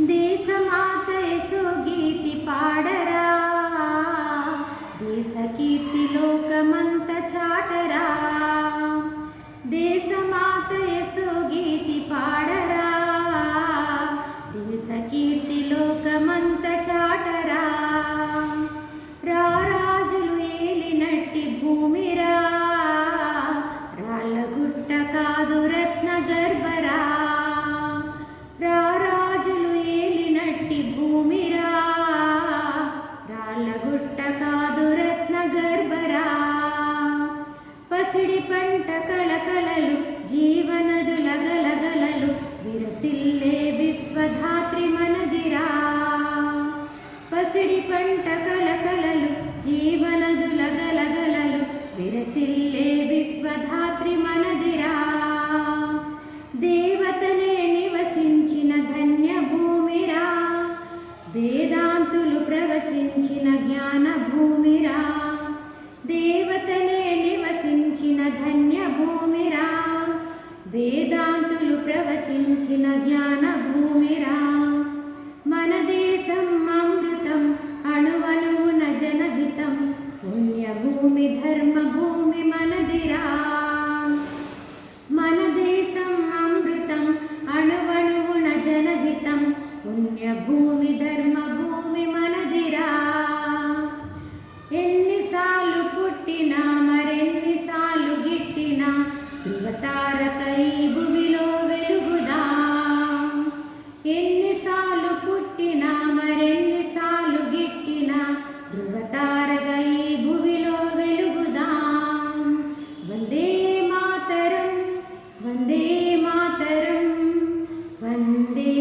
దేశమాత యశో గీతి పాడరా. దేశ కీర్తి లోకమంత చాటరా. దేశమాత యశో గీతి పాడరా. దేశ కీర్తి లోకమంత విశ్వధాత్రి మనదిరా. పసిడి పంట కళకళలు జీవనదు ప్రవచించిన జ్ఞాన భూమిరా మన దేశం అమృతం అణువణువున జనహితం. పుణ్యభూమి ధర్మభూమి మనదిరా. మన దేశం అమృతం అణువణువున జనహితం. పుణ్యభూమి ధర్మభూమి మనదిరా. ఎన్నిసార్లు పుట్టినా మరెన్నిసార్లు గిట్టినా ధృవతారకై ఎన్నిసార్లు పుట్టినా మరెన్నిసార్లు గిట్టినా ధృవతారగా ఈ భువిలో వెలుగుదాం. వందే మాతరం వందే మాతరం వందే